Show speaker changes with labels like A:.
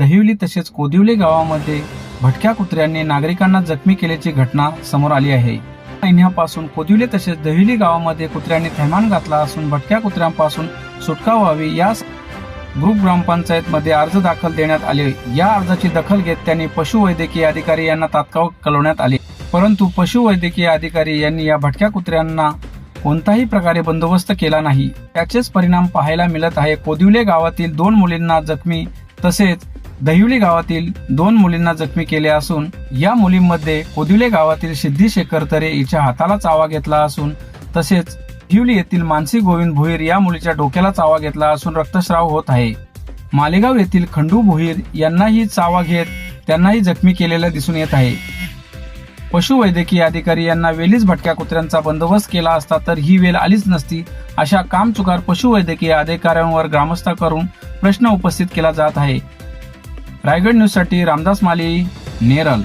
A: दहिवली तसेच कोदिवली गावामध्ये भटक्या कुत्र्यांनी नागरिकांना जखमी केल्याची घटना समोर आली आहे. महिन्यापासून कोदिवली तसेच दहिवली गावामध्ये कुत्र्यांनी थैमान घातला असून भटक्या कुत्र्यांपासून सुटका व्हावी यास ग्रुप ग्रामपंचायत मध्ये अर्ज दाखल देण्यात आले. या अर्जाची दखल घेत त्यांनी पशुवैद्यकीय अधिकारी यांना तात्काळ कळवण्यात आले. परंतु पशुवैद्यकीय अधिकारी यांनी या भटक्या कुत्र्यांना कोणताही प्रकारे बंदोबस्त केला नाही. त्याचेच परिणाम पाहायला मिळत आहे. कोदिवले गावातील दोन मुलींना जखमी तसेच दहिवली गावातील दोन मुलींना जखमी केले असून या मुलींमध्ये कोदिवले गावातील सिद्धीशेखर तरे हिच्या हाताला चावा घेतला असून तसेच दिवली येथील मानसी गोविंद भुईर या मुलीच्या डोक्याला चावा घेतला असून रक्तस्राव होत आहे. मालेगाव येथील खंडू भुईर यांनाही चावा घेत त्यांनाही जखमी केलेलं दिसून येत आहे. पशुवैद्यकीय अधिकारी यांना वेलीच भटक्या कुत्र्यांचा बंदोबस्त केला असता तर ही वेल आलीच नसती अशा कामचुकार पशुवैद्यकीय अधिकाऱ्यांवर ग्रामस्थ करून प्रश्न उपस्थित केला जात आहे. रायगड न्यूजसाठी रामदास माली नेरल.